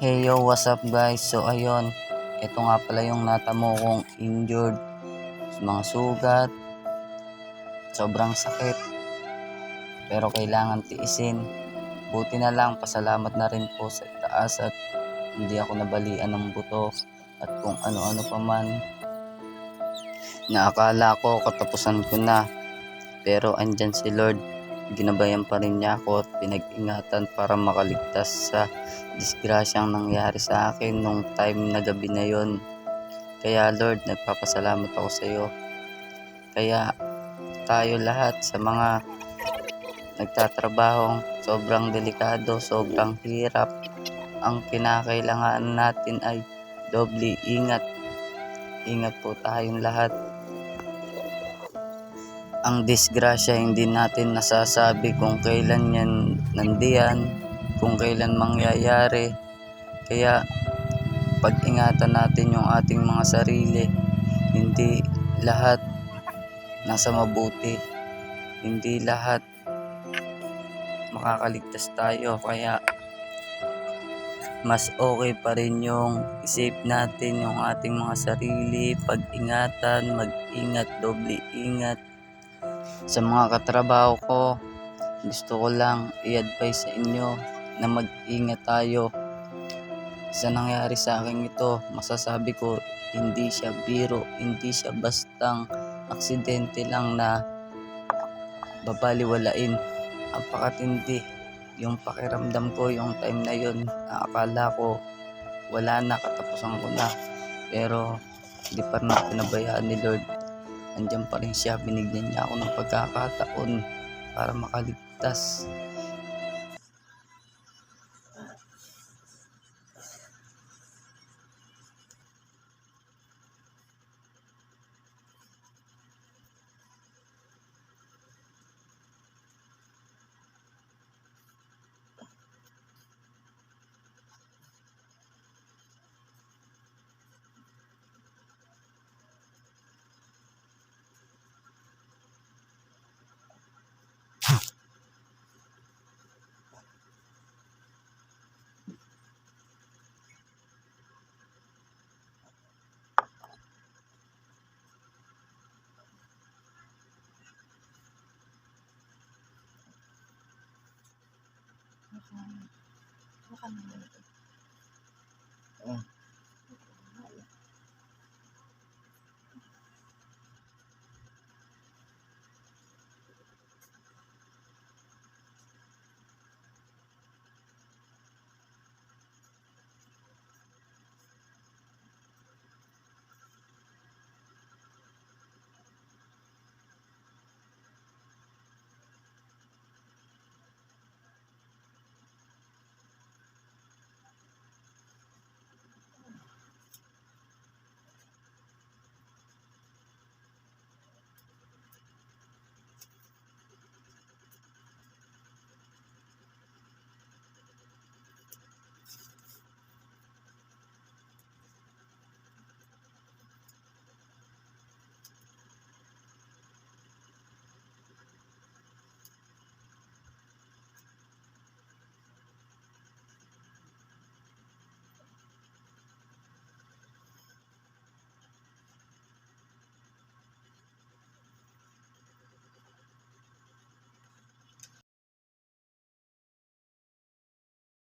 Hey yo, what's up guys? So ayun, ito nga pala yung natamo kong injured. Mga sugat, sobrang sakit. Pero kailangan tiisin. Buti na lang, pasalamat na rin po sa taas at hindi ako nabalian ng buto at kung ano-ano pa man. Naakala ko katapusan ko na. Pero andyan si Lord. Ginabayan pa rin niya ako at pinag-ingatan para makaligtas sa disgrasyang nangyari sa akin nung time na gabi na yon. Kaya Lord, nagpapasalamat ako sa iyo. Kaya tayo lahat sa mga nagtatrabaho, sobrang delikado, sobrang hirap. Ang kinakailangan natin ay doble ingat. Ingat po tayong lahat. Ang disgrasya hindi natin nasasabi kung kailan yan nandiyan, kung kailan mangyayari. Kaya pag-ingatan natin yung ating mga sarili. Hindi lahat nasa mabuti. Hindi lahat makakaligtas tayo. Kaya mas okay pa rin yung isip natin yung ating mga sarili, pag-ingatan, mag-ingat, doble ingat. Sa mga katrabaho ko, gusto ko lang i-advise sa inyo na mag-ingat tayo. Sa nangyari sa akin ito, masasabi ko hindi siya biro, hindi siya bastang aksidente lang na babaliwalain. Apakatindi yung pakiramdam ko yung time na yun. Akala ko wala na, katapusan ko na. Pero hindi pa ako pinabayaan ni Lord. Andiyan pa rin siya, binigyan niya ako ng pagkakataon para makaligtas. Baka, baka naman ito. Oh.